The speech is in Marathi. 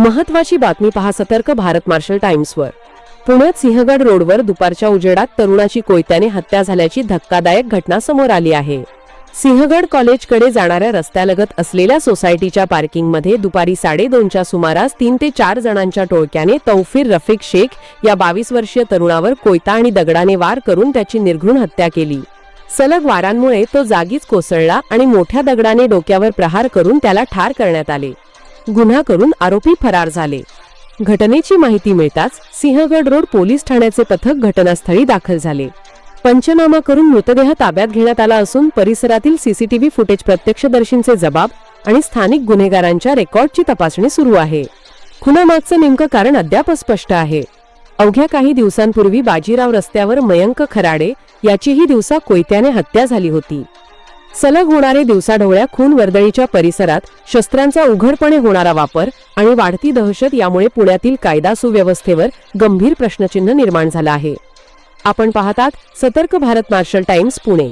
महत्वाची बातमी पहा सतर्क भारत मार्शल टाइम्सवर. पुण्यात सिंहगड रोडवर दुपारच्या उजेडात तरुणाची कोयत्याने हत्या झाल्याची धक्कादायक घटना समोर आली आहे. सिंहगड कॉलेजकडे जाणाऱ्या रस्त्यालगत असलेल्या सोसायटीच्या पार्किंगमध्ये दुपारी साडेदोनच्या सुमारास तीन ते चार जणांच्या टोळक्याने तौफीर रफिक शेख या बावीस वर्षीय तरुणावर कोयता आणि दगडाने वार करून त्याची निर्घृण हत्या केली. सलग वारांमुळे तो जागीच कोसळला आणि मोठ्या दगडाने डोक्यावर प्रहार करून त्याला ठार करण्यात आले. गुन्हा करून आरोपी फरार झाले. घटनेची माहिती मिळताच सिंहगड रोड पोलीस ठाण्याचे पथक घटनास्थळी दाखल झाले. पंचनामा करून मृतदेह ताब्यात घेण्यात आला असून परिसरातील सीसीटीव्ही फुटेज प्रत्यक्षदर्शींचे जबाब आणि स्थानिक गुन्हेगारांच्या रेकॉर्डची तपासणी सुरू आहे. खुनामागचं नेमकं कारण अद्याप स्पष्ट आहे. अवघ्या काही दिवसांपूर्वी बाजीराव रस्त्यावर मयंक खराडे याचीही दिवसा कोयत्याने हत्या झाली होती. सलग होणारे दिवसाढवळ्या खून वर्दळीच्या परिसरात शस्त्रांचा उघडपणे होणारा वापर आणि वाढती दहशत यामुळे पुण्यातील कायदा सुव्यवस्थेवर गंभीर प्रश्नचिन्ह निर्माण झालं आहे. आपण पाहतात सतर्क भारत मार्शल टाइम्स पुणे.